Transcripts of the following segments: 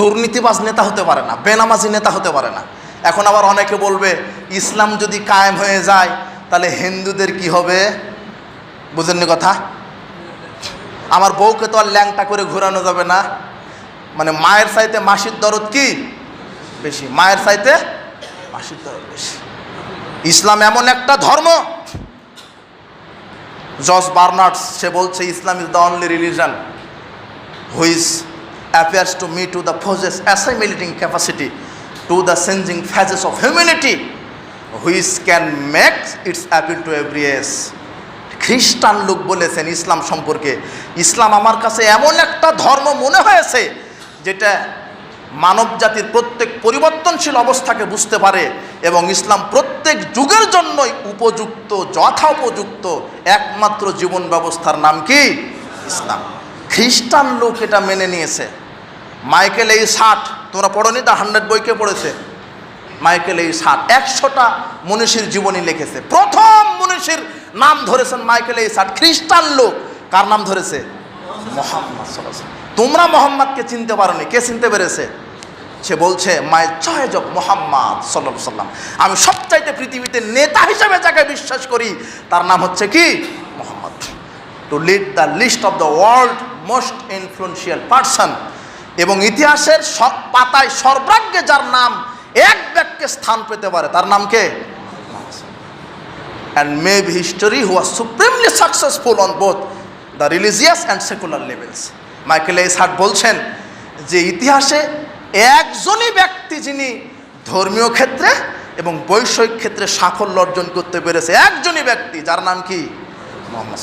দুর্নীতিবাজ নেতা হতে পারে না, বেনামাজি নেতা হতে পারে না। এখন আবার অনেকে বলবে, ইসলাম যদি কায়েম হয়ে যায়, তাহলে হিন্দুদের কি হবে? বুঝেননি কথা? আমার বউকে তো আর ল্যাংটা করে ঘোরানো যাবে না। মানে মায়ের সাইতে মাসির দরদ কি? বেশি। মায়ের সাইতে মাসির দরদ বেশি। ইসলাম এমন একটা ধর্ম। জস বার্নার্ডস সে বলছে, Islam is the only religion which appears to me to the possess assimilating capacity to the changing phases of humanity which can make its appeal to every age খ্রিস্টান লোক বলেছেন ইসলাম সম্পর্কে, ইসলাম আমার কাছে এমন একটা ধর্ম মনে হয়েছে, যেটা মানব জাতির প্রত্যেক পরিবর্তনশীল অবস্থাকে বুঝতে পারে এবং ইসলাম প্রত্যেক যুগের জন্যই উপযুক্ত যথা উপযুক্ত একমাত্র জীবন ব্যবস্থার নাম কি? ইসলাম। খ্রিস্টান লোক এটা মেনে নিয়েছে। মাইকেল এই ষাট তোমরা পড়নি তা হান্ড্রেড বইকে পড়েছে? মাইকেল এই ষাট, একশোটা মনীষীর জীবনী লিখেছে। প্রথম মনীষীর নাম ধরেছেন মাইকেল এই ষাট, খ্রিস্টান লোক। কার নাম ধরেছে? মোহাম্মদ তোমরা মোহাম্মদকে চিনতে পারোনি, কে চিনতে পেরেছে? সে বলছে, মাই চয়েজ মোহাম্মদ সাল্লাহ সাল্লাম আমি সবচাইতে পৃথিবীতে নেতা হিসেবে যাকে বিশ্বাস করি, তার নাম হচ্ছে কি? Muhammad. To lead the list of the world most influential person এবং ইতিহাসের সব পাতায় সর্বাগ্যে যার নাম এক ব্যক্তি স্থান পেতে পারে, তার নাম কে? And made history who are supremely successful on both the religious and secular levels Michael H Hart বলছেন যে ইতিহাসে একজনই ব্যক্তি যিনি ধর্মীয় ক্ষেত্রে এবং বৈষয়িক ক্ষেত্রে সাফল্য অর্জন করতে পেরেছে, একজনই ব্যক্তি, যার নাম কি? মোহাম্মদ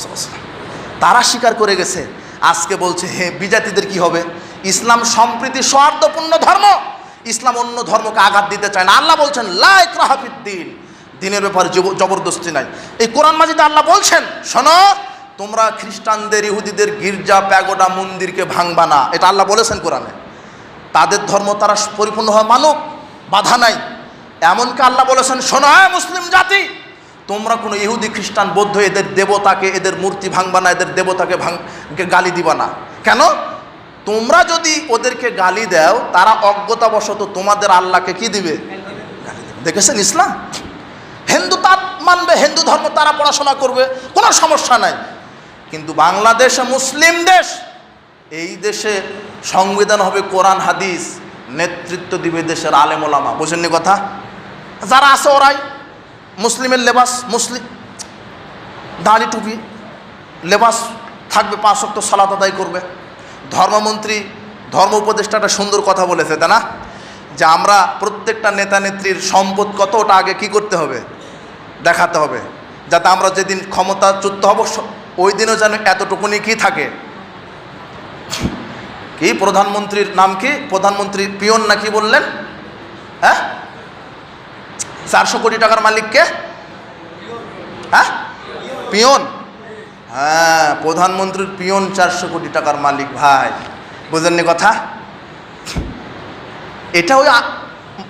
তারা স্বীকার করে গেছে আজকে বলছে, হে বিজাতিদের কি হবে? ইসলাম সম্প্রীতি সৌহার্দ্যপূর্ণ ধর্ম। ইসলাম অন্য ধর্মকে আঘাত দিতে চায় না। আল্লাহ বলছেন লাইক রাহাফিদ্দিন দিনের ব্যাপারে জব- জবরদস্তি নাই। এই কোরআন মাজিদে আল্লাহ বলছেন, শোনো, তোমরা খ্রিস্টানদের, ইহুদিদের গির্জা, প্যাগোডা, মন্দিরকে ভাঙবা না। এটা আল্লাহ বলেছেন কোরআনে। তাদের ধর্ম তারা পরিপূর্ণ হয় মানুক বাধা নাই। এমনকি আল্লাহ বলেছেন, শোনো মুসলিম জাতি তোমরা কোনো ইহুদি খ্রিস্টান বৌদ্ধ এদের দেবতাকে, এদের মূর্তি ভাঙবা না, এদের দেবতাকে ভাঙ গালি দিবা না। কেন? তোমরা যদি ওদেরকে গালি দাও, তারা অজ্ঞতাবশত তোমাদের আল্লাহকে কি দিবে? দেখেছেন ইসলাম? হিন্দু তার মানবে, হিন্দু ধর্ম তারা পড়াশোনা করবে, কোনো সমস্যা নাই। কিন্তু বাংলাদেশে মুসলিম দেশ, এই দেশে সংবিধান হবে কোরআন, হাদিস, নেতৃত্ব দিবে দেশের আলেমোলামা বুঝেননি কথা? যারা আছে ওরাই। মুসলিমের লেবাস, মুসলিম, দাড়ি টুপি, লেবাস থাকবে, পাঁচ শক্ত সালাত আদায় করবে। ধর্মমন্ত্রী, ধর্ম উপদেষ্টাটা সুন্দর কথা বলেছে, তাই না? যে আমরা প্রত্যেকটা নেতা নেত্রীর সম্পদ কত, ওটা আগে কি করতে হবে? দেখাতে হবে। যাতে আমরা যেদিন ক্ষমতা ক্ষমতাচ্যুত হব ওই দিনও যেন এতটুকুনি কি থাকে? কি? প্রধানমন্ত্রীর নাম কি? প্রধানমন্ত্রী পিয়ন নাকি বললেন? হ্যাঁ? চারশো কোটি টাকার মালিককে? হ্যাঁ? পিয়ন। হ্যাঁ প্রধানমন্ত্রীর পিয়ন চারশো কোটি টাকার মালিক, ভাই। বুঝেননি কথা? এটা ওই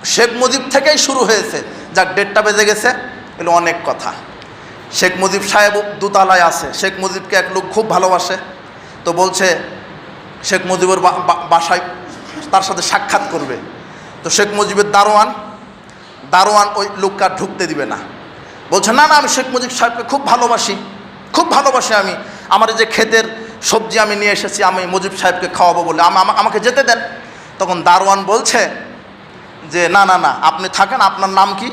শেখ মুজিব থেকেই শুরু হয়েছে। যাক ডেটটা বেজে গেছে এগুলো অনেক কথা। শেখ মুজিব সাহেব দোতলায় আছে। শেখ মুজিবকে এক লোক খুব ভালোবাসে। তো বলছে, শেখ মুজিবের বাসায় তার সাথে সাক্ষাৎ করবে। তো শেখ মুজিবের দারোয়ান দারোয়ান ওই আর ঢুকতে দিবে না। বলছে, না না, আমি শেখ মুজিব সাহেবকে খুব ভালোবাসি খুব ভালোবাসি আমি। আমার যে ক্ষেতের সবজি আমি নিয়ে এসেছি, আমি মুজিব সাহেবকে খাওয়াবো বলে আমা- আমা- আমাকে যেতে দেন। তখন দারোয়ান বলছে যে, না না না, আপনি থাকেন, আপনার নাম কি?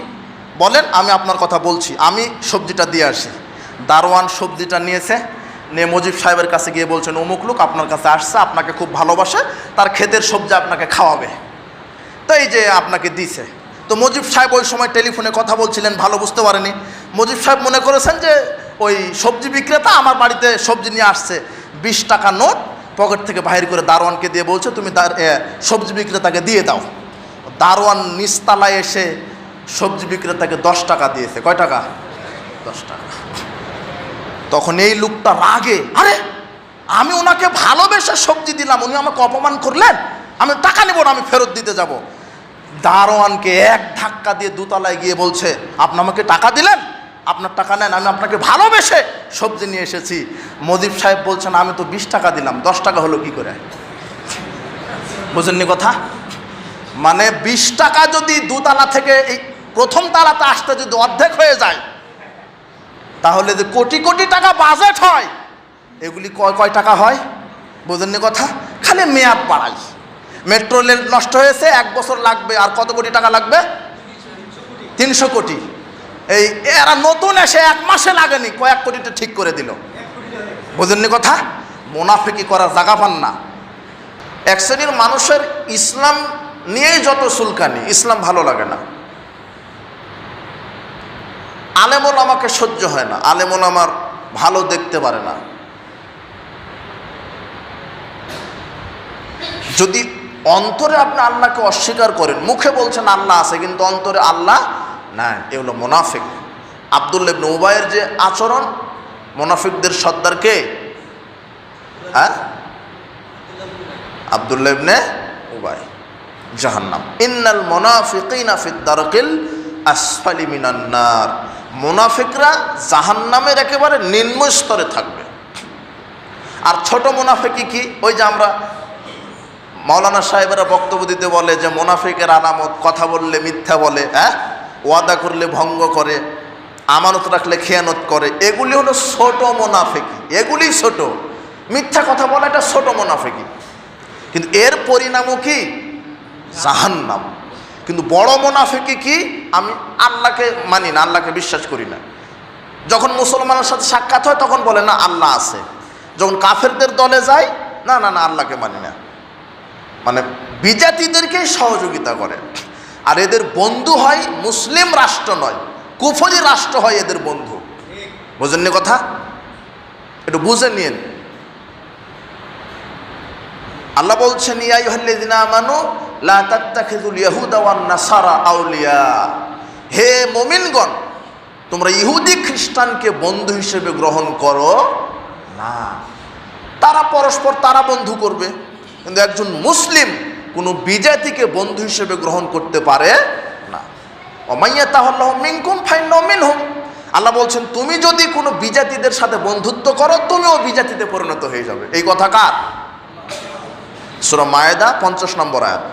বলেন, আমি আপনার কথা বলছি, আমি সবজিটা দিয়ে আসি। দারোয়ান সবজিটা নিয়েছে, নিয়ে মুজিব সাহেবের কাছে গিয়ে বলছেন, অমুক লোক আপনার কাছে আসছে, আপনাকে খুব ভালোবাসে, তার ক্ষেতের সবজি আপনাকে খাওয়াবে। তো এই যে আপনাকে দিছে তো মজিব সাহেব ওই সময় টেলিফোনে কথা বলছিলেন ভালো বুঝতে পারেনি। মজিব সাহেব মনে করেছেন যে ওই সবজি বিক্রেতা আমার বাড়িতে সবজি নিয়ে আসছে বিশ টাকা নোট পকেট থেকে বাহির করে দারোয়ানকে দিয়ে বলছে তুমি এ, সবজি বিক্রেতাকে দিয়ে দাও। দারোয়ান নিস্তালায় এসে সবজি বিক্রেতাকে দশ টাকা দিয়েছে। কয় টাকা? দশ টাকা। তখন এই লোকটা রাগে আরে আমি ওনাকে ভালোবেসে সবজি দিলাম উনি আমাকে অপমান করলেন? আমি টাকা নেব না আমি ফেরত দিতে যাব। দারোয়ানকে এক ধাক্কা দিয়ে দুতলায় গিয়ে বলছে, আপনি আমাকে টাকা দিলেন? আপনার টাকা নেন, আমি আপনাকে ভালোবেসে সবজি নিয়ে এসেছি। মজিব সাহেব বলছেন, আমি তো বিশ টাকা দিলাম, দশ টাকা হলো কি করে? বুঝেননি কথা? মানে বিশ টাকা যদি দুতলা থেকে এই প্রথম তালাতে আসতে যদি অর্ধেক হয়ে যায়, তাহলে যে কোটি কোটি টাকা বাজেট হয়, এগুলি কয় কয় টাকা হয়? বোঝেননি কথা? খালি মেয়াদ বাড়াই। মেট্রো রেল নষ্ট হয়েছে, এক বছর লাগবে। আর কত কোটি টাকা লাগবে? তিনশো কোটি। এই এরা নতুন এসে এক মাসে লাগেনি, কয়েক কোটিটা ঠিক করে দিল। বোঝেননি কথা? মোনাফিকি করার জায়গা পান না। এক শ্রেণির মানুষের ইসলাম নিয়েই যত সুলকানি ইসলাম ভালো লাগে না। আলেমন আমাকে সহ্য হয় না আলেমন আমার ভালো দেখতে পারে না। যদি অন্তরে আপনি আল্লাহকে অস্বীকার করেন, মুখে বলছেন আল্লাহ আছে, কিন্তু অন্তরে আল্লাহ না এ হলো মোনাফিক। আবদুল্লেব উবায়ের যে আচরণ, মোনাফিকদের সর্দার কে? হ্যাঁ? আবদুল্লেবনে উবাই, জাহান্নাম। ইন্নাল মোনাফিকিনা দারকিল আসফালি মিনান নার। মোনাফিকরা জাহান্নামের একেবারে নিম্ন স্তরে থাকবে। আর ছোট মোনাফিকি কি? ওই যে আমরা মাওলানা সাহেবেরা বক্তব্য দিতে বলে যে মোনাফিকের আলামত কথা বললে মিথ্যা বলে হ্যাঁ? ওয়াদা করলে ভঙ্গ করে, আমানত রাখলে খেয়ানত করে, এগুলি হলো ছোট মোনাফিকি, এগুলি ছোট। মিথ্যা কথা বলা এটা ছোট মোনাফিকি। কিন্তু এর পরিণামও কি? জাহান্নাম। কিন্তু বড় মোনাফিকি কি? আমি আল্লাহকে মানি না, আল্লাহকে বিশ্বাস করি না। যখন মুসলমানের সাথে সাক্ষাৎ হয় তখন বলে, না, আল্লাহ আছে। যখন কাফেরদের দলে যায়, না না না, আল্লাহকে মানি না। মানে বিজাতিদেরকেই সহযোগিতা করে। আর এদের বন্ধু হয় মুসলিম রাষ্ট্র নয়, কুফরি রাষ্ট্র হয় এদের বন্ধু। বুঝেননি কথা? একটু বুঝে নিন। আল্লাহ বলছেন ইয়াইহাল্লাযিনা আমানু, লা তাত্তাখিযুল ইয়াহুদা ওয়ান আউলিয়া। হে মুমিনগণ, তোমরা ইহুদি খ্রিস্টানকে বন্ধু হিসেবে গ্রহণ করো না। তারা পরস্পর তারা বন্ধু করবে। কিন্তু একজন মুসলিম কোনো বিজাতিকে বন্ধু হিসেবে গ্রহণ করতে পারে না। অমাইয়া তাহল্লাহ মিনকুম ফাইন মিন মিনহুম। আল্লাহ বলছেন, তুমি যদি কোনো বিজাতিদের সাথে বন্ধুত্ব করো, তুমিও বিজাতিতে পরিণত হয়ে যাবে। এই কথা কার? সুরা মায়েদা পঞ্চাশ নম্বর আয়াত,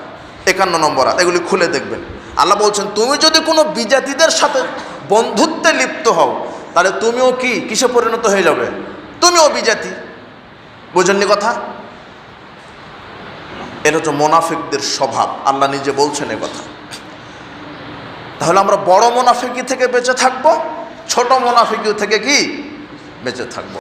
একান্ন নম্বর আয়াত, এগুলি খুলে দেখবেন। আল্লাহ বলছেন, তুমি যদি কোনো বিজাতিদের সাথে বন্ধুত্বে লিপ্ত হও, তাহলে তুমিও কি, কিসে পরিণত হয়ে যাবে? তুমিও বিজাতি। বোঝেননি কথা? এটা হচ্ছে মোনাফিকদের স্বভাব। আল্লাহ নিজে বলছেন এ কথা। তাহলে আমরা বড় মোনাফিকি থেকে বেঁচে থাকব, ছোট মোনাফিকি থেকে কি? বেঁচে থাকব।